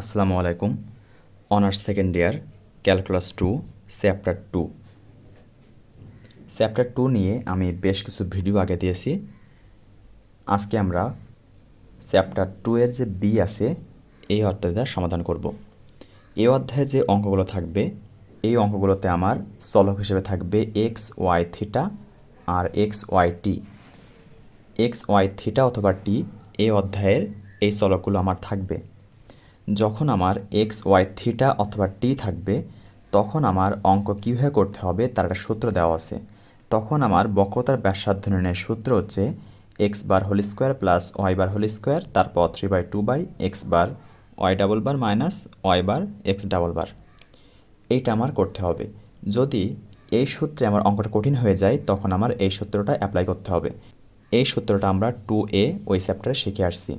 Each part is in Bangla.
আসসালামু আলাইকুম। Honours second year calculus two chapter two chapter two নিয়ে আমি বেশ কিছু ভিডিও আগে দিয়েছি। আজকে আমরা চ্যাপ্টার টু এর যে বি আছে, এই অধ্যায়টার সমাধান করব। এই অধ্যায়ে যে অঙ্কগুলো থাকবে, এই অঙ্কগুলোতে আমার চলক হিসেবে থাকবে এক্স ওয়াই থিটা আর X Y T X Y theta অথবা টি এই অধ্যায়ের এই চলকগুলো আমার থাকবে। যখন আমার এক্স, ওয়াই, থিটা অথবা টি থাকবে, তখন আমার অঙ্ক কীভাবে করতে হবে তার একটা সূত্র দেওয়া আছে। তখন আমার বক্রতার ব্যাসার্ধ নির্ণয়ের সূত্র হচ্ছে X bar whole square plus Y bar whole square, তারপর three by two by X bar Y double bar minus Y bar X double bar. এইটা আমার করতে হবে। যদি এই সূত্রে আমার অঙ্কটা কঠিন হয়ে যায়, তখন আমার এই সূত্রটা অ্যাপ্লাই করতে হবে। এই সূত্রটা আমরা টু এ ওই চ্যাপ্টারে শিখে আসছি।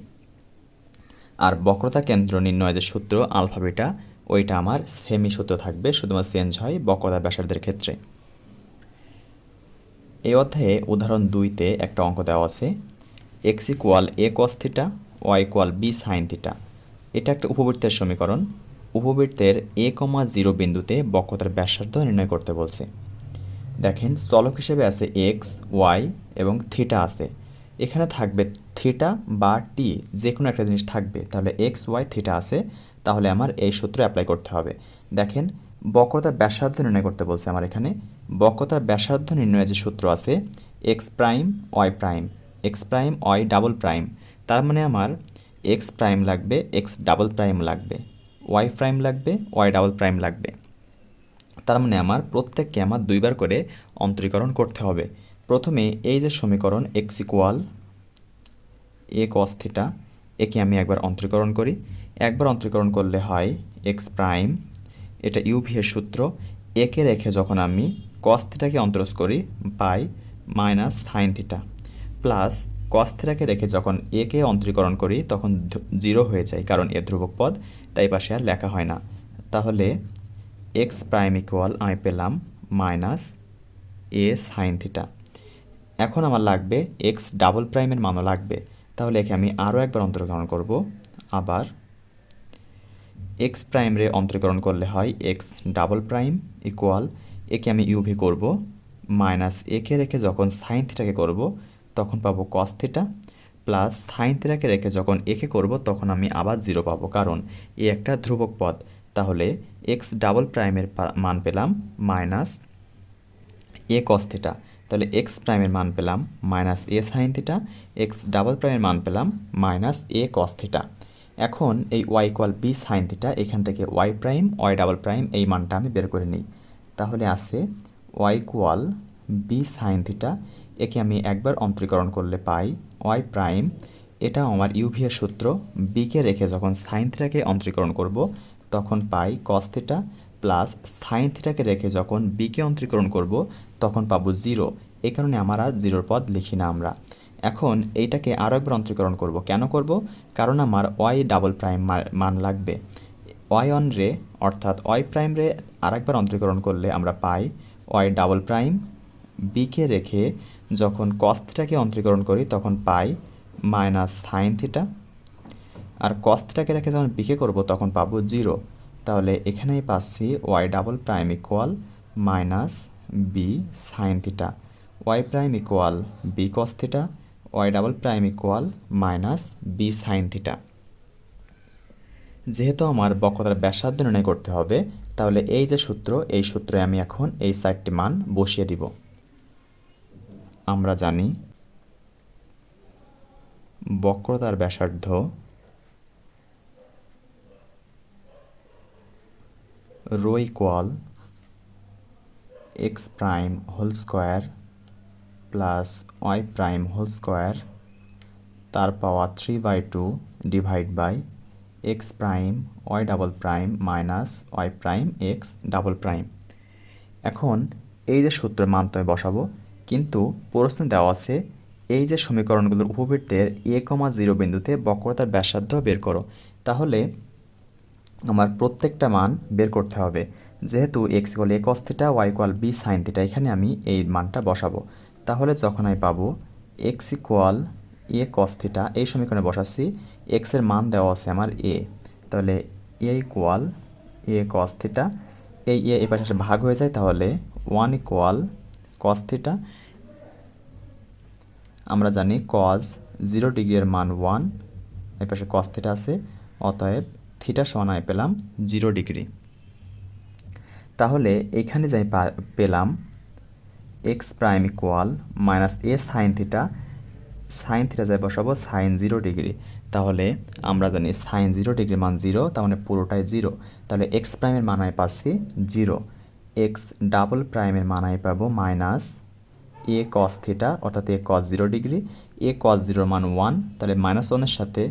আর বক্রতা কেন্দ্র নির্ণয় যে সূত্র আলফাবেটা ওইটা আমার সেমি সূত্র থাকবে, শুধুমাত্র চেঞ্জ হয় বক্রতা ব্যাসার্ধের ক্ষেত্রে। এই অধ্যায়ে উদাহরণ দুইতে একটা অঙ্ক দেওয়া আছে। X equal A cos theta Y equal B sine theta এটা একটা উপবৃত্তের সমীকরণ। উপবৃত্তের এ কমা জিরো বিন্দুতে বক্রতার ব্যাসার্ধ নির্ণয় করতে বলছে। দেখেন চলক হিসেবে আছে এক্স ওয়াই এবং থিটা আছে। এখানে থাকবে থিটা বা টি যে কোনো একটা জিনিস থাকবে, তাহলে এক্স ওয়াই থিটা আছে, তাহলে আমার এই সূত্র অ্যাপ্লাই করতে হবে। দেখেন, বক্রতার ব্যাসার্ধ নির্ণয় করতে বলছে আমার এখানে। বক্রতার ব্যাসার্ধ নির্ণয়ের যে সূত্র আছে X prime Y prime X prime Y double prime তার মানে আমার এক্স প্রাইম লাগবে এক্স ডাবল প্রাইম লাগবে ওয়াই প্রাইম লাগবে ওয়াই ডাবল প্রাইম লাগবে। তার মানে আমার প্রত্যেককে আমার দুইবার করে অন্তরীকরণ করতে হবে। প্রথমে এই যে সমীকরণ X equal A cos theta একে আমি একবার অন্তরীকরণ করি। একবার অন্তরীকরণ করলে হয় এক্স প্রাইম এটা ইউভি এর সূত্র। একে রেখে যখন আমি কস থিটাকে অন্তরজ করি পাই minus sine theta plus cos থিটাকে রেখে যখন একে অন্তরীকরণ করি, তখন জিরো হয়ে যায় কারণ এ ধ্রুবক পদ, তাই পাশে আর লেখা হয় না। তাহলে এক্স প্রাইম ইকুয়াল আমি পেলাম মাইনাস এ সাইন থিটা এখন আমার লাগবে এক্স ডাবল প্রাইমের মানও লাগবে। তাহলে একে আমি আরও একবার অন্তরীকরণ করব। আবার এক্স প্রাইম রে অন্তরীকরণ করলে হয় এক্স ডাবল প্রাইম ইকুয়াল একে আমি ইউভি করব মাইনাস একে রেখে যখন সাইন থিটাকে করব তখন পাবো কস থিটা প্লাস সাইন থিটাকে রেখে যখন একে করব তখন আমি আবার জিরো পাবো। কারণ এ একটা ধ্রুবক পদ। তাহলে এক্স ডাবল প্রাইমের মান পেলাম মাইনাস এ কস থিটা তাহলে এক্স প্রাইমের মান পেলাম minus A sine theta X double প্রাইমের মান পেলাম মাইনাস এ কস থিটা এখন এই Y equal B sine theta এখান থেকে Y prime Y double prime এই মানটা আমি বের করে নিই। তাহলে আছে Y equal B sine theta একে আমি একবার অন্তরীকরণ করলে পাই ওয়াই প্রাইম এটা আমার ইউভি এর সূত্র। বিকে রেখে যখন সাইন থিটাকে অন্তরীকরণ করব, তখন পাই কস থিটা প্লাস সাইন থিটাকে রেখে যখন বিকে অন্তরীকরণ করব তখন পাবো জিরো। এই কারণে আমার আর জিরোর পদ লিখি না আমরা। এখন এইটাকে আরও একবার অন্তরীকরণ করব। কেন করব? কারণ আমার ওয়াই ডাবল প্রাইম মান লাগবে। ওয়াই অন রে অর্থাৎ ওয়াই প্রাইম রে আরেকবার অন্তরীকরণ করলে আমরা পাই ওয়াই ডাবল প্রাইম বিকে রেখে যখন কস থিটাকে অন্তরীকরণ করি, তখন পাই মাইনাস সাইন থিটা আর কস থিটাকে রেখে যখন বিকে করব, তখন পাবো জিরো। তাহলে এখানেই পাচ্ছি Y double prime equal minus B sine theta Y prime equal B cos theta Y double prime equal minus B sine theta যেহেতু আমার বক্রতার ব্যাসার্ধ নির্ণয় করতে হবে, তাহলে এই যে সূত্র, এই সূত্রে আমি এখন এই চারটি মান বসিয়ে দিব। আমরা জানি বক্রতার ব্যাসার্ধ rho equal X prime whole square plus Y prime whole square তার power three by two divide by X prime Y double prime minus Y prime X double prime এখন এই যে সূত্রের মান তো বসাবো, কিন্তু প্রশ্নে দেওয়া আছে, এই যে সমীকরণগুলোর উপবৃত্তের এ কমা জিরো বিন্দুতে বক্রতার ব্যাসার্ধ বের করো, তাহলে আমার প্রত্যেকটা মান বের করতে হবে। যেহেতু X equal A cos theta Y equal B sine theta এখানে আমি এই মানটা বসাবো। তাহলে যখন আমি পাবো X equal A cos theta এই সমীকরণে বসাচ্ছি এক্সের মান দেওয়া আছে আমার এ তাহলে এ ইকুয়াল এ কস থিটা এই এ এ পাশে ভাগ হয়ে যায়, তাহলে ওয়ান ইকুয়াল কস থিটা আমরা জানি কজ জিরো ডিগ্রির মান ওয়ান এই পাশে কস থিটা আছে, অতএব থিটা সমানায় পেলাম জিরো ডিগ্রি তাহলে এখানে যাই পেলাম X prime equal minus A sine theta sine theta যায় বসাবো সাইন জিরো ডিগ্রি তাহলে আমরা জানি সাইন জিরো ডিগ্রি মান জিরো তার মানে পুরোটাই জিরো তাহলে এক্স প্রাইমের মানায় পাচ্ছি জিরো এক্স ডাবল প্রাইমের মানায় পাবো মাইনাস এ কস থিটা অর্থাৎ এ কস জিরো ডিগ্রি এ কস জিরোর মান ওয়ান তাহলে মাইনাস ওয়ানের সাথে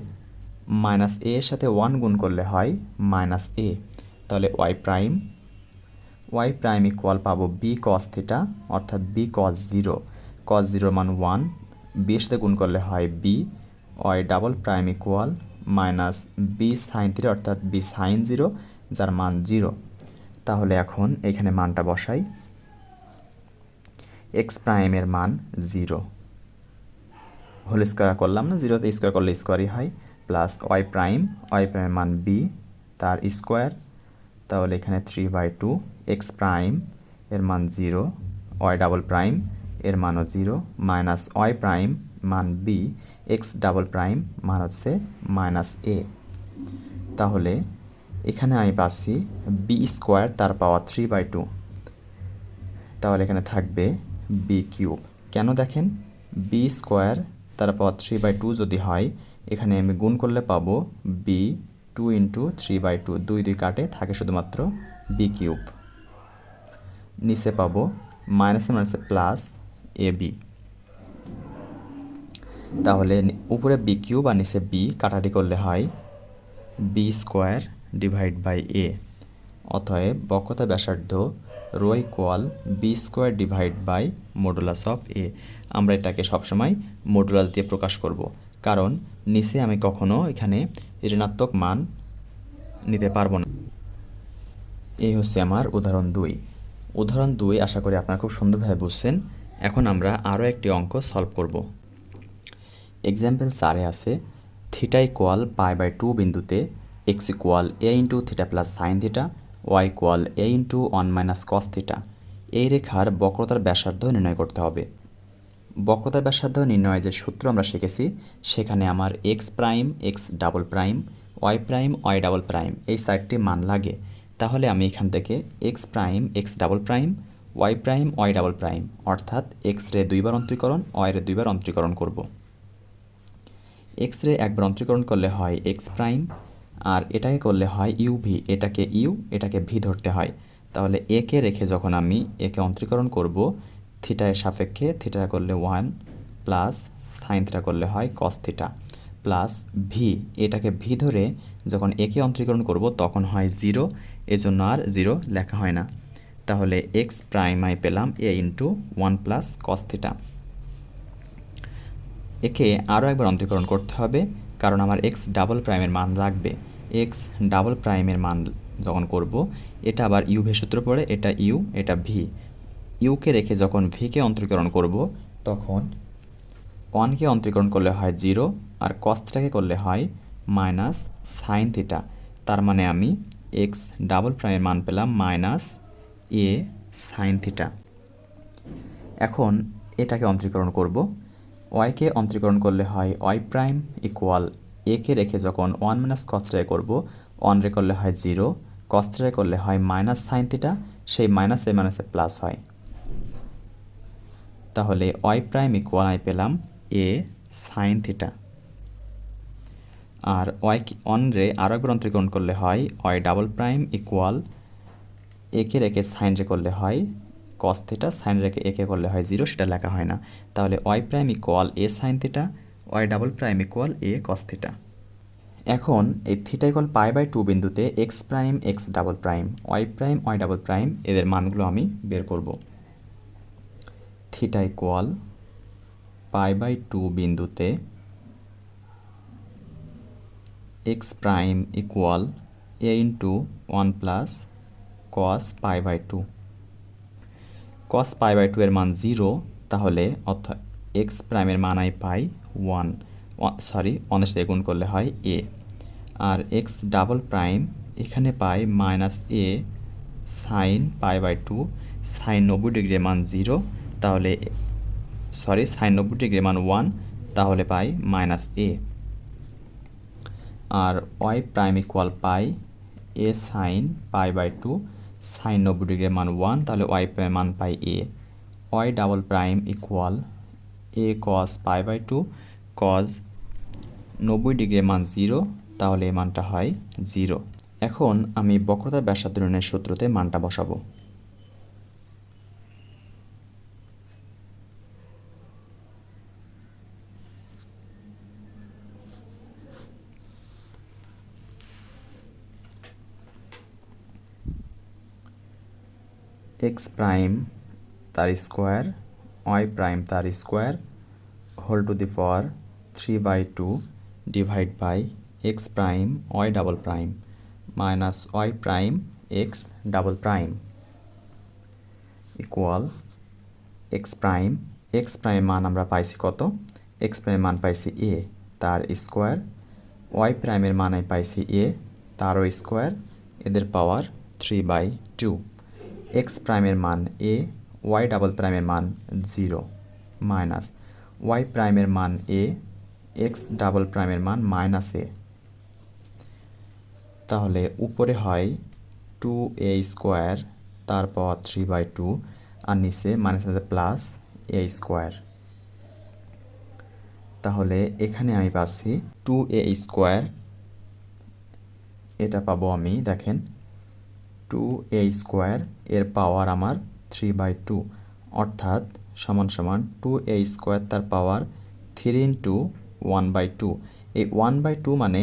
মাইনাস এ এর সাথে ওয়ান গুণ করলে হয় মাইনাস এ তাহলে Y prime Y prime equal পাবো বি কস থিটা অর্থাৎ বি কস জিরো কস জিরোর মান ওয়ান বি এর সাথে গুণ করলে হয় B Y double prime equal minus B sine three অর্থাৎ বি সাইন জিরো যার মান জিরো তাহলে এখন এখানে মানটা বসাই। এক্স প্রাইমের মান জিরো হোল স্কোয়ার করলাম না জিরোতে স্কোয়ার করলে স্কোয়ারই হয়। প্লাস ওয়াই প্রাইম ওয়াই প্রাইমের মান বি তার স্কোয়ার তাহলে এখানে three by two X prime এর মান জিরো ওয়াই ডাবল প্রাইম এর মানও জিরো মাইনাস ওয়াই প্রাইম মান বি এক্স ডাবল প্রাইম মান হচ্ছে মাইনাস এ তাহলে এখানে আমি পাচ্ছি বি স্কোয়ার তার পাওয়ার থ্রি বাই টু তাহলে এখানে থাকবে বি কিউব কেন দেখেন? বি স্কোয়ার তার পাওয়ার থ্রি বাই টু যদি হয়, এখানে আমি গুণ করলে পাবো B two into three by two দুই দুই কাটে, থাকে শুধুমাত্র বি কিউব নিচে পাবো মাইনাসে মাইনাসে প্লাস এ বি তাহলে উপরে বি কিউব আর নিচে বি কাটাটি করলে হয় B square divide by A অতএব বক্রতা ব্যাসার্ধ rho equal B square divide by modulus of A আমরা এটাকে সবসময় মডুলাস দিয়ে প্রকাশ করব। কারণ নিচে আমি কখনো এখানে ঋণাত্মক মান নিতে পারব না। এই হচ্ছে আমার উদাহরণ দুই। উদাহরণ দুই আশা করি আপনারা খুব সুন্দরভাবে বুঝছেন। এখন আমরা আরও একটি অঙ্ক সলভ করব। এক্সাম্পল চারে আছে theta equal pi by two বিন্দুতে X equal A into theta plus sine theta Y equal A into one minus cos theta এই রেখার বক্রতার ব্যাসার্ধ নির্ণয় করতে হবে। বক্রতার ব্যাসার্ধ নির্ণয়ের যে সূত্র আমরা শিখেছি, সেখানে আমার X prime X double prime Y prime Y double prime এই চারটি মান লাগে। তাহলে আমি এখান থেকে X prime X double prime Y prime Y double prime অর্থাৎ এক্স রে দুইবার অন্তরীকরণ ওয়াই রে দুইবার অন্তরীকরণ করব। এক্স রে একবার অন্তরীকরণ করলে হয় এক্স প্রাইম আর এটাকে করলে হয় ইউ ভি এটাকে ইউ এটাকে ভি ধরতে হয়। তাহলে একে রেখে যখন আমি একে অন্তরীকরণ করব থিটায়ের সাপেক্ষে থিটা করলে ওয়ান প্লাস সাইন থিটা করলে হয় কস থিটা প্লাস ভি এটাকে ভি ধরে যখন একে অন্তরীকরণ করব তখন হয় জিরো, এজন্য আর জিরো লেখা হয় না। তাহলে এক্স প্রাইম আই পেলাম A into one plus cos theta একে আরও একবার অন্তরীকরণ করতে হবে, কারণ আমার এক্স ডাবল প্রাইমের মান রাখবে এক্স ডাবল প্রাইমের মান যখন করব, এটা আবার ইউ ভি সূত্র পড়ে, এটা ইউ এটা ভি ইউকে রেখে যখন ভিকে অন্তরীকরণ করব, তখন ওয়ানকে অন্তরীকরণ করলে হয় জিরো আর কস্টটাকে করলে হয় মাইনাস সাইন থিটা তার মানে আমি এক্স ডাবল প্রাইমের মান পেলাম মাইনাস এ সাইন থিটা এখন এটাকে অন্তরীকরণ করব। ওয়াইকে অন্তরীকরণ করলে হয় ওয়াই প্রাইম ইকুয়াল একে রেখে যখন ওয়ান মাইনাস কস্ট্রায় করব ওয়ান রে করলে হয় জিরো কস্ট্রায় করলে হয় মাইনাস সাইন থিটা সেই মাইনাস এ মাইনাসে প্লাস হয়। তাহলে ওয়াই প্রাইম ইকুয়াল আই পেলাম এ সাইন থিটা আর ওয়াই অন রে আরও একবার অন্তরীকরণ করলে হয় ওয়াই ডাবল প্রাইম ইকুয়াল একে রেখে সাইন রে করলে হয় কস থিটা সাইন রেখে একে করলে হয় জিরো সেটা লেখা হয় না। তাহলে Y prime equal A sine theta Y double prime equal A cos theta এখন এই theta equal pi by two বিন্দুতে X prime X double prime Y prime Y double prime এদের মানগুলো আমি বের করব। Theta equal pi by two বিন্দুতে। X prime equal A into one plus cos pi by two. Cos pi by two এর মান জিরো, তাহলে অর্থাৎ এক্স প্রাইমের মান আই পাই ওয়ান। সরি ওয়ানের সাথে গুণ করলে হয় এ। আর এক্স ডাবল প্রাইম এখানে পাই minus A sine pi by two. Sine নব্বই ডিগ্রি মান জিরো তাহলে সরি সাইন নব্বই ডিগ্রি মান ওয়ান তাহলে পাই মাইনাস এ আর Y prime equal pi A sine pi by two sine নব্বই ডিগ্রি মান ওয়ান তাহলে ওয়াই মান পাই A Y double prime equal A cos pi by two cos নব্বই ডিগ্রি মান জিরো তাহলে এই মানটা হয় জিরো এখন আমি বক্রতার ব্যাসার্ধনের সূত্রতে মানটা বসাবো। এক্স প্রাইম তার স্কোয়ার ওয়াই প্রাইম তার square whole to the power three by two divide by X prime Y double prime minus Y prime X double prime equal X prime X prime মান আমরা পাইছি কত? এক্স প্রাইম মান পাইছি এ তার স্কোয়ার ওয়াই প্রাইমের মান পাইছি এ তারও স্কোয়ার এদের power three by two X প্রাইমের মান এ ওয়াই ডাবল প্রাইমের মান জিরো মাইনাস ওয়াই প্রাইমের মান এ এক্স ডাবল প্রাইমের মান মাইনাস এ তাহলে উপরে হয় টু এ স্কোয়ার তার পাওয়ার থ্রি বাই টু আর নিচে মাইনাস মাঝে প্লাস এ স্কোয়ার তাহলে এখানে আমি পাচ্ছি টু এ স্কোয়ার এটা পাবো আমি, দেখেন টু এ স্কোয়ার এর পাওয়ার আমার থ্রি বাই টু অর্থাৎ সমান সমান টু এ স্কোয়ার তার power three into one by two এই ওয়ান বাই টু মানে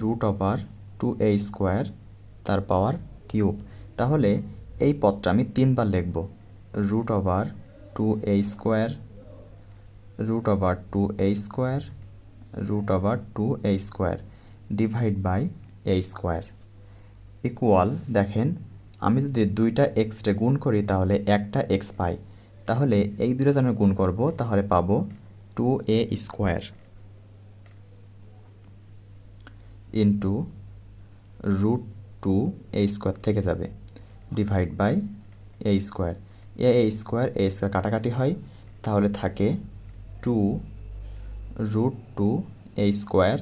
root over two A square তার পাওয়ার কিউব তাহলে এই পদটা আমি তিনবার লিখব। Root over two A square root over two A square root over two A square divide by A square equal দেখেন, আমি যদি দুইটা এক্সটে গুণ করি, তাহলে একটা এক্স পাই। তাহলে এই দুটো যেন গুণ করব, তাহলে পাবো two A square into root two A square থেকে যাবে। Divide by A square A A square A square কাটাকাটি হয়, তাহলে থাকে two root two A square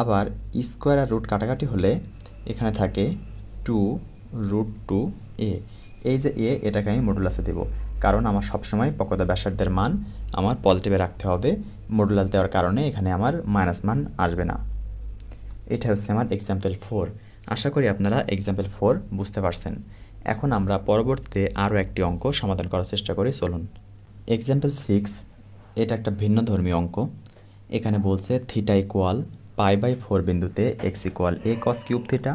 আবার স্কোয়ার আর রুট কাটাকাটি হলে এখানে থাকে টু রুট টু এ এই যে এ এটাকে আমি মডুলাসে দেব। কারণ আমার সবসময় পকদা ব্যাসার্ধের মান আমার পজিটিভে রাখতে হবে। মডুলাস দেওয়ার কারণে এখানে আমার মাইনাস মান আসবে না। এটা হচ্ছে আমার এক্সাম্পল ফোর আশা করি আপনারা এক্সাম্পল ফোর বুঝতে পারছেন। এখন আমরা পরবর্তীতে আরও একটি অঙ্ক সমাধান করার চেষ্টা করি, চলুন। এক্সাম্পল সিক্স এটা একটা ভিন্ন ধর্মীয় অঙ্ক। এখানে বলছে theta equal pi by four বিন্দুতে x equal a cos cube theta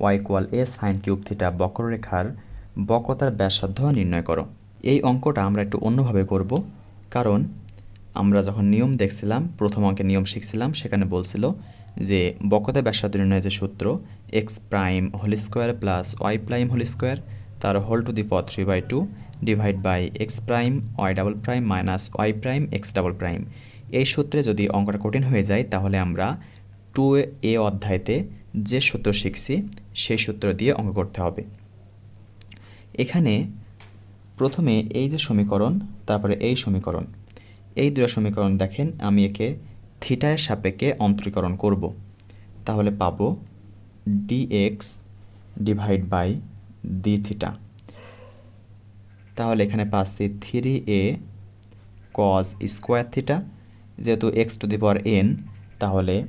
y equal a sine cube theta বক্ররেখার বক্রতার ব্যাসার্ধ নির্ণয় করো। এই অঙ্কটা আমরা একটু অন্যভাবে করব, কারণ আমরা যখন নিয়ম দেখছিলাম, প্রথম অঙ্কের নিয়ম শিখছিলাম, সেখানে বলছিল যে বক্রতা ব্যাসার্ধ নির্ণয়ের যে সূত্র x prime whole square plus y prime whole square তার whole to the power three by two divide by x prime y double prime minus y prime x double prime এই সূত্রে যদি অঙ্কটা কঠিন হয়ে যায়, তাহলে আমরা টু এ অধ্যায়তে যে সূত্র শিখছি, সেই সূত্র দিয়ে অঙ্ক করতে হবে। এখানে প্রথমে এই যে সমীকরণ, তারপরে এই সমীকরণ। এই দুটো সমীকরণ দেখেন, আমি একে থিটায় সাপেক্ষে অন্তরীকরণ করব। তাহলে পাবো dx divide by d theta তাহলে এখানে পাচ্ছি three a cos square theta যেহেতু x to the power n তাহলে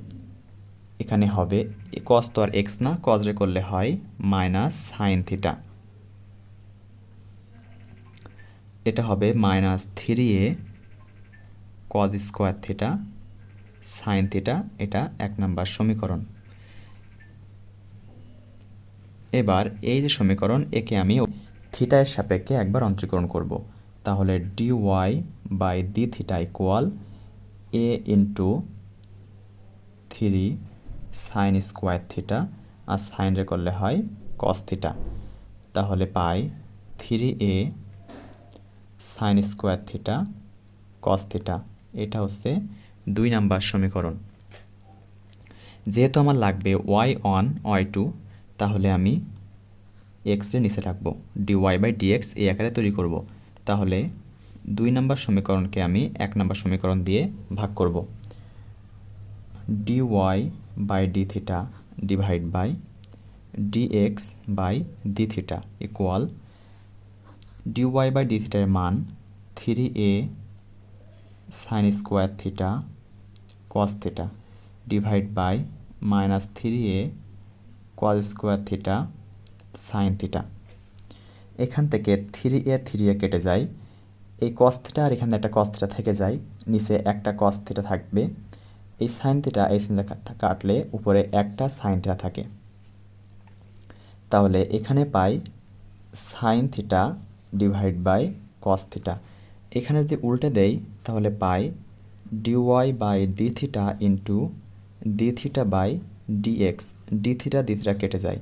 এখানে হবে কস তো আর এক্স না কজ রে করলে হয় মাইনাস সাইন থিটা এটা হবে minus three a cos square theta sine theta এটা এক নাম্বার সমীকরণ। এবার এই যে সমীকরণ, একে আমি থিটায়ের সাপেক্ষে একবার অন্তরীকরণ করব। তাহলে d y by d theta equal a into three sine square theta R sine রে করলে হয় কস থিটা তাহলে পাই three a sine square theta cos theta এটা হচ্ছে দুই নাম্বার সমীকরণ। যেহেতু আমার লাগবে ওয়াই ওয়ান ওয়াই টু তাহলে আমি এক্সের নিচে রাখব। ডি ওয়াই বাই ডিএক্স এই আকারে তৈরি করব। তাহলে দুই নাম্বার সমীকরণকে আমি এক নাম্বার সমীকরণ দিয়ে ভাগ করব। D y by d theta divide by dx by d theta equal d y by d থিটার মান three a sine square theta cos theta divide by minus three a cos square theta sine theta এখান থেকে থ্রি এ থ্রি এ কেটে যায়। এই কস থিটা আর এখানে একটা কস থিটা থেকে যায়। নিচে একটা কস থিটা থাকবে। এই সাইন থিটা এই সাইন কাটলে উপরে একটা সাইন থিটা থাকে। তাহলে এখানে পাই sine theta divide by cos theta এখানে যদি উল্টে দেই, তাহলে পাই dy by d theta into d theta by dx d theta d theta কেটে যায়।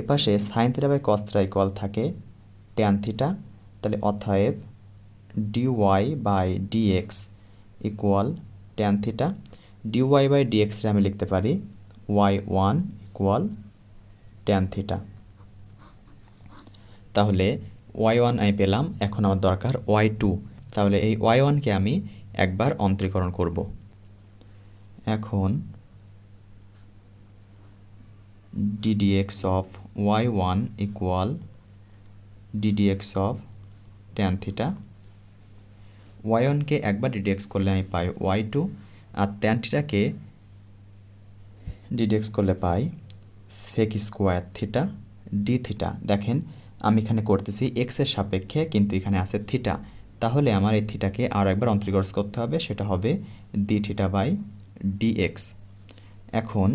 এপাশে sine theta by cos theta equal থাকে ট্যান থিটা তাহলে অতএব dy by dx equal tan theta dy by ডিএক্সে আমি লিখতে পারি y one equal tan theta তাহলে ওয়াই ওয়ান আমি পেলাম, এখন আমার দরকার ওয়াই টু তাহলে এই ওয়াই ওয়ানকে আমি একবার অন্তরীকরণ করব। এখন d dx of y one equal d dx of tan theta y ওয়ানকে একবার ডিডিএক্স করলে আমি পাই ওয়াই টু আর ট্যান থিটাকে ডিডিএক্স করলে পাই sec square theta d theta দেখেন, আমি এখানে করতেছি এক্সের সাপেক্ষে, কিন্তু এখানে আছে থিটা তাহলে আমার এই থিটাকে আরও একবার অন্তর্গত করতে হবে, সেটা হবে ডি থিটা বাই ডিএক্স এখন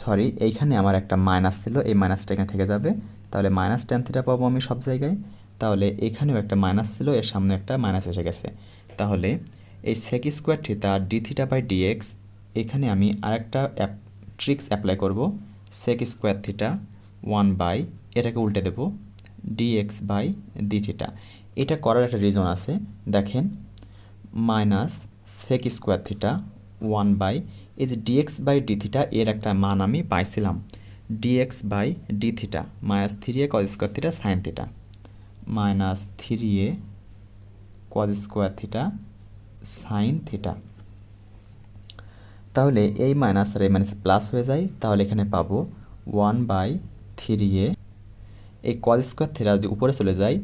সরি এইখানে আমার একটা মাইনাস ছিল, এই মাইনাসটা এখানে থেকে যাবে। তাহলে মাইনাস টেন থিটা পাবো আমি সব জায়গায়। তাহলে এখানেও একটা মাইনাস ছিল, এর সামনে একটা মাইনাস এসে গেছে। তাহলে এই sec square theta d theta by dx এখানে আমি আরেকটা ট্রিক্স অ্যাপ্লাই করব। Sec square theta one by এটাকে উল্টে দেব। ডিএক্স বাই ডি থিটা এটা করার একটা রিজন আছে। দেখেন minus sec square theta one by এই যে ডিএক্স বাই ডি থিটা এর একটা মান আমি পাইছিলাম। Dx by d theta minus three a cos square theta sine theta minus three a cos square theta sine theta তাহলে এই মাইনাস আর এই মাইনাস প্লাস হয়ে যায়, তাহলে এখানে পাবো ওয়ান বাই থ্রি এ এই কজ স্কোয়ার থিটা যদি উপরে চলে যায়,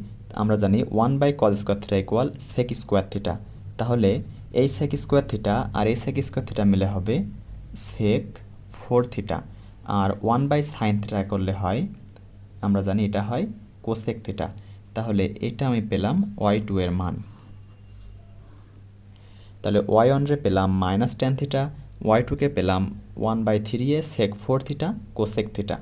আমরা জানি one by cos square theta equal sec square theta তাহলে এই সেক স্কোয়ার থিটা আর এই সেক স্কোয়ার থিটা মিলে হবে সেক ফোর থিটা আর ওয়ান বাই সাইন থিটা করলে হয়, আমরা জানি এটা হয় কোসেক থিটা তাহলে এটা আমি পেলাম ওয়াই টু এর মান। তাহলে ওয়াই ওয়ানরে পেলাম মাইনাস টেন থিটা ওয়াই টুকে পেলাম one by three a sec four theta cosec theta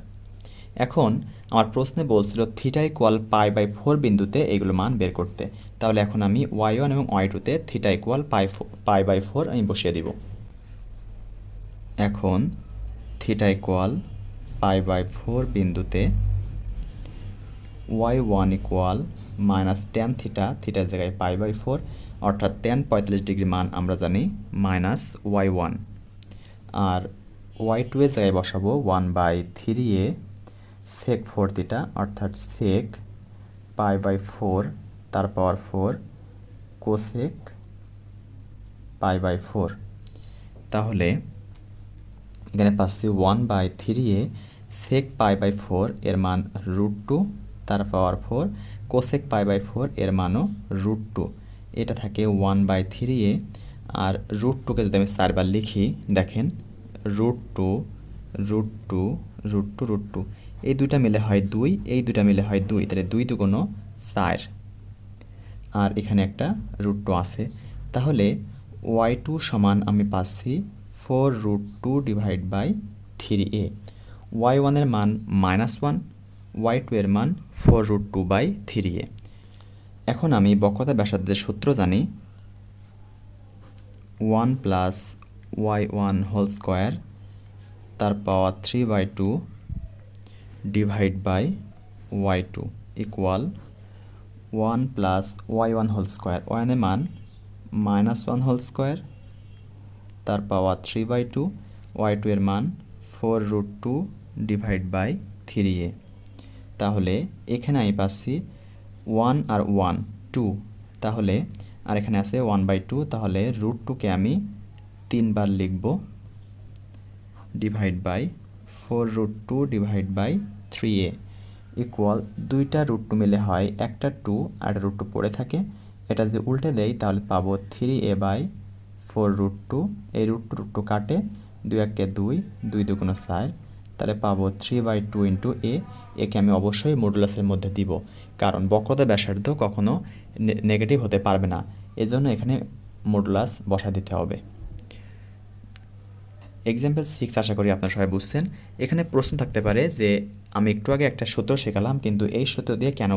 এখন আমার প্রশ্নে বলছিল theta equal pi by four বিন্দুতে এগুলো মান বের করতে। তাহলে এখন আমি ওয়াই ওয়ান এবং ওয়াই টুতে theta equal pi pi by four আমি বসিয়ে দিব। এখন theta equal pi by four বিন্দুতে y one equal minus tan theta থিটার জায়গায় পাই বাই ফোর অর্থাৎ টেন পঁয়তাল্লিশ ডিগ্রি মান আমরা জানি মাইনাস ওয়াই ওয়ান আর ওয়াই টু এর জায়গায় বসাবো one by three a sec four theta অর্থাৎ সেক পাই বাই ফোর তার power four cosec pi by four তাহলে এখানে পাচ্ছি one by three a sec pi by four এর মান রুট টু তার power four cosec pi by four এর মানও রুট টু এটা থাকে ওয়ান বাই থ্রি এ। আর রুট টুকে যদি আমি চারবার লিখি, দেখেন root two root two root two root two এই দুইটা মিলে হয় দুই, এই দুইটা মিলে হয় দুই। তাহলে দুই দুগুণ চার। আর এখানে একটা রুট টু আছে। তাহলে ওয়াই টু সমান আমি পাচ্ছি four root two divide by three a. Y ওয়ানের মান মাইনাস ওয়ান ওয়াই টু এর মান four root two by three a. এখন আমি বক্রতা ব্যাসার্ধের সূত্র জানি। One plus y one whole square, তার power three by two divide by y two equal one plus y one whole square. ওয়ানের মান মাইনাস ওয়ান হোল স্কোয়ার, তার power three by two. Y two এর মান four root two divide by three a. তাহলে এখানে আমি পাচ্ছি ওয়ান আর ওয়ান টু তাহলে আর এখানে আছে ওয়ান বাই টু তাহলে রুট টুকে আমি তিনবার লিখব divide by four root two divide by three a equal দুইটা রুট টু মিলে হয় একটা টু আর রুট টু পড়ে থাকে। এটা যদি উল্টে দেই, তাহলে পাবো three a by four root two এই রুট টু রুট টু কাটে। দুই একে দুই দুই দুগুণ চার তাহলে পাবো three by two into a একে আমি অবশ্যই মডুলাসের মধ্যে দিব। কারণ বক্রতা ব্যাসার্ধ কখনো নেগেটিভ হতে পারবে না। এজন্য এখানে মডুলাস বসা দিতে হবে। এক্সাম্পল সিক্স আশা করি আপনারা সবাই বুঝছেন। এখানে প্রশ্ন থাকতে পারে যে, আমি একটু আগে একটা সূত্র শেখালাম, কিন্তু এই সূত্র দিয়ে কেন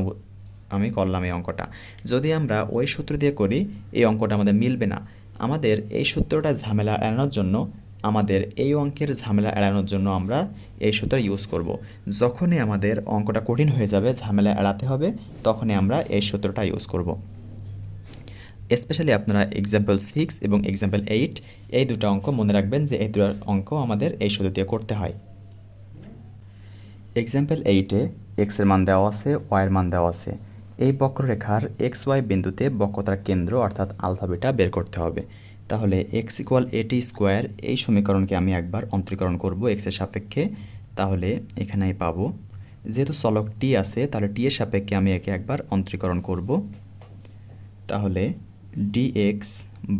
আমি করলাম এই অঙ্কটা? যদি আমরা ওই সূত্র দিয়ে করি, এই অঙ্কটা আমাদের মিলবে না। আমাদের এই সূত্রটা ঝামেলা এড়ানোর জন্য আমাদের এই অঙ্কের ঝামেলা এড়ানোর জন্য আমরা এই সূত্র ইউজ করব। যখনই আমাদের অঙ্কটা কঠিন হয়ে যাবে, ঝামেলা এড়াতে হবে, তখনই আমরা এই সূত্রটা ইউজ করব। স্পেশালি আপনারা এক্সাম্পল সিক্স এবং এক্সাম্পল এইট এই দুটো অঙ্ক মনে রাখবেন যে এই দুটো অঙ্ক আমাদের এই সূত্র দিয়ে করতে হয় এক্সাম্পল এইটে এক্সের মান দেওয়া আছে ওয়াইয়ের মান দেওয়া আছে এই বক্ররেখার এক্স ওয়াই বিন্দুতে বক্রতার কেন্দ্র অর্থাৎ আলফাবিটা বের করতে হবে তাহলে এক্স ইকুয়াল এটি স্কোয়ার এই সমীকরণকে আমি একবার অন্তরীকরণ করব এক্সের সাপেক্ষে। তাহলে এখানে পাবো। যেহেতু চলক টি আছে, তাহলে টি এর সাপেক্ষে আমি একে একবার অন্তরীকরণ করব। তাহলে ডিএক্স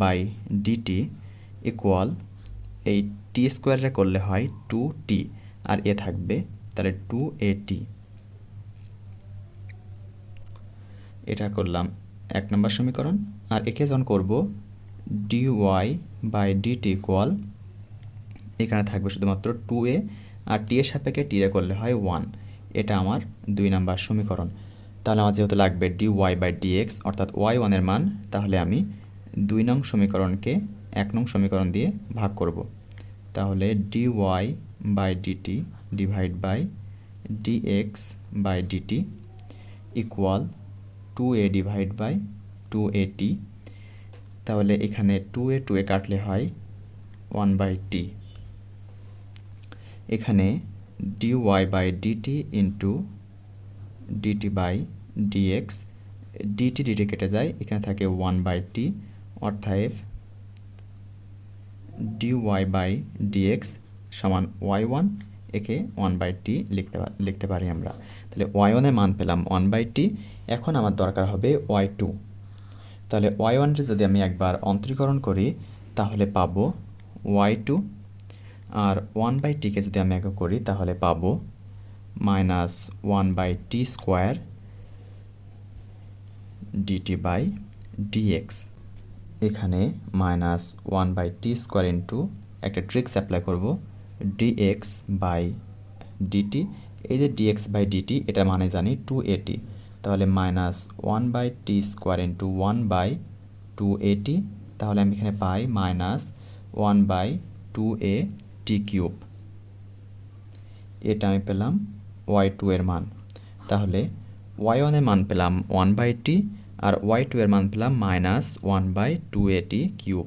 বাই ডিটি ইকুয়াল এই টি স্কোয়ারে করলে হয় টু টি আর এ থাকবে তাহলে টু এ টি এটা করলাম এক নম্বর সমীকরণ, আর একে যখন করব d y by dt equal এখানে থাকবে শুধুমাত্র টু এ আর টি এর সাপেক্ষে টি এ করলে হয় ওয়ান এটা আমার দুই নাম্বার সমীকরণ। তাহলে আমার যেহেতু লাগবে d y by d x অর্থাৎ ওয়াই ওয়ানের মান, তাহলে আমি দুই নং সমীকরণকে এক নং সমীকরণ দিয়ে ভাগ করব। তাহলে d y by dt divide by d x by dt equal two a divide by two a t তাহলে এখানে টু এ টু এ কাটলে হয় ওয়ান বাই টি এখানে d y by dt into dt by dx dt dt কেটে যায়, এখানে থাকে ওয়ান বাই টি অর্থাৎ ডি ওয়াই বাই ডিএক্স সমান ওয়াই ওয়ান একে ওয়ান বাই টি লিখতে লিখতে পারি আমরা। তাহলে ওয়াই ওয়ানের মান পেলাম ওয়ান বাই টি এখন আমার দরকার হবে ওয়াই টু তাহলে ওয়াই ওয়ানটি যদি আমি একবার অন্তরীকরণ করি, তাহলে পাবো ওয়াই টু আর ওয়ান বাই টিকে যদি আমি একে করি, তাহলে পাবো minus one by t square dt by dx এখানে minus one by t square into একটা ট্রিক্স অ্যাপ্লাই করব ডিএক্স বাই ডিটি এই যে ডিএক্স বাই ডিটি এটা মানে জানি টু এটি তাহলে minus one by t square into one by two a t তাহলে আমি এখানে পাই minus one by two a t cube এটা আমি পেলাম ওয়াই টু এর মান। তাহলে ওয়াই ওয়ানের মান পেলাম ওয়ান বাই টি আর ওয়াই টু এর মান পেলাম minus one by two a t cube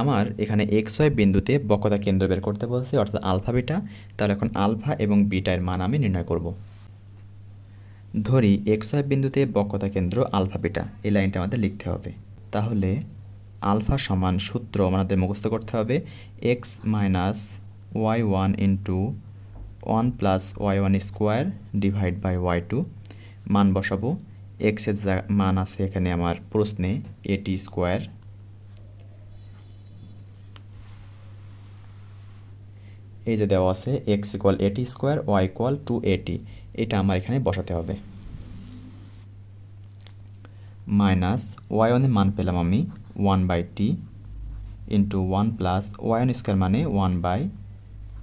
আমার এখানে এক্স ওয়াই বিন্দুতে বক্রতা কেন্দ্র বের করতে বলছে, অর্থাৎ আলফা বিটা তাহলে এখন আলফা এবং বিটার মান আমি নির্ণয় করব। ধরি এক্স ওয়াই বিন্দুতে বক্রতা কেন্দ্র আলফা বিটা, এই লাইনটা আমাদের লিখতে হবে। তাহলে আলফা সমান সূত্র আমাদের মুখস্থ করতে হবে। X minus y one into one plus y one square divide by y two মান বসাবো। এক্সের মান আছে এখানে আমার প্রশ্নে এটি স্কোয়ার এই যে দেওয়া আছে x equal a t square y equal two a t এটা আমার এখানে বসাতে হবে। মাইনাস ওয়াই ওয়ানের মান পেলাম আমি one by t into one plus y one square মানে one by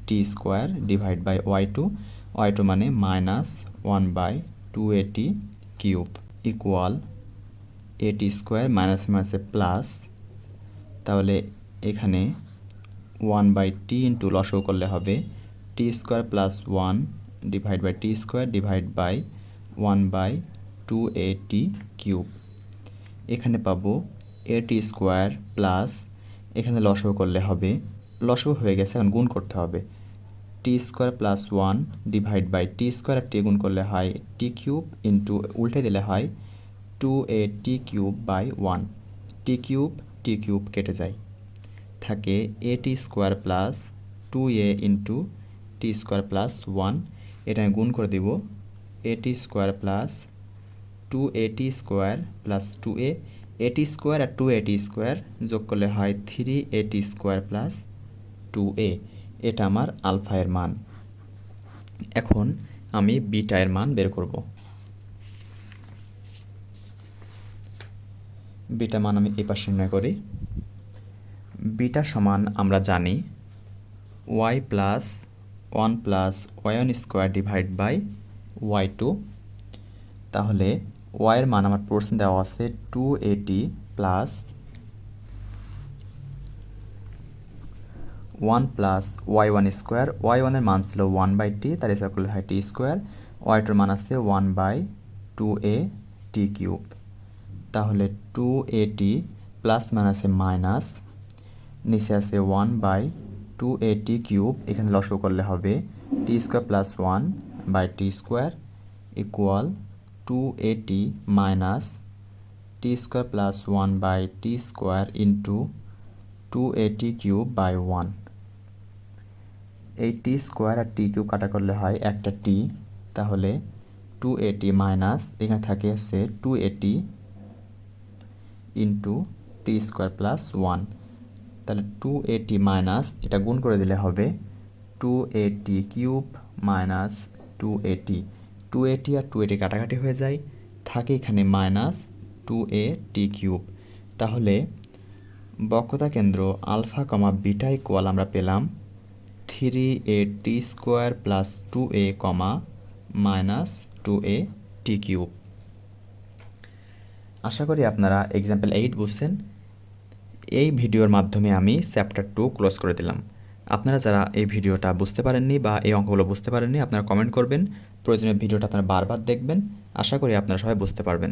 t square divide by y two y two মানে minus one by two a t cube equal a t square minus মাইনাসে প্লাস তাহলে এখানে ওয়ান বাই টি ইন্টু লসও করলে হবে t square plus one divide by t square divide by one by two a t cube এখানে পাবো এ টি স্কোয়ার প্লাস এখানে লসও করলে হবে, লসও হয়ে গেছে এখন গুণ করতে হবে। T square plus one divide by t square R t গুণ করলে হয় টি কিউব ইন্টু উল্টে দিলে হয় two a t cube by one t cube t cube কেটে যায়। থাকে a t square plus two a into t square plus one এটা আমি গুণ করে দিব a t square plus two a t square plus two a. A t square R two a t square যোগ করলে হয় থ্রি এটি স্কোয়ার প্লাস টু এ। এটা আমার আলফা এর মান। এখন আমি বিটা এর মান বের করব। বিটা মান আমি এই পাশে নির্ণয় করি। বিটা সমান আমরা জানি y plus one plus one square divide by y two. তাহলে ওয়াইয়ের মান আমার প্রশ্ন দেওয়া আছে two a t plus one plus y one square. Y ওয়ানের মান ছিল ওয়ান বাই টি তার হিসাব করলে হয় টি স্কোয়ার। ওয়াই টুর মান আছে one by two a t cube তাহলে টু এ টি প্লাস মান আছে মাইনাস নিচে আছে one by two a t cube এখানে লসও করলে হবে t square plus one by t square equal two a t minus t square plus one by t square into two a t cube by one এই টি স্কোয়ার আর টি কিউব কাটা করলে হয় একটা টি তাহলে টু এটি মাইনাস এখানে থাকে হচ্ছে two a t into t square plus one তাহলে টু এটি মাইনাস এটা গুণ করে দিলে হবে two a t cube minus two a t two a t R two a t কাটাকাটি হয়ে যায়, থাকে এখানে minus two a t cube তাহলে বক্রতা কেন্দ্র আলফা কমা বিটা ইকুয়াল আমরা পেলাম three a t square plus two a comma minus two a t cube আশা করি আপনারা এক্সাম্পল এইট বুঝছেন। এই ভিডিওর মাধ্যমে আমি চ্যাপ্টার টু ক্লোজ করে দিলাম। আপনারা যারা এই ভিডিওটা বুঝতে পারেননি বা এই অঙ্কগুলো বুঝতে পারেননি, আপনারা কমেন্ট করবেন। প্রয়োজনীয় ভিডিওটা আপনারা বারবার দেখবেন। আশা করি আপনারা সবাই বুঝতে পারবেন।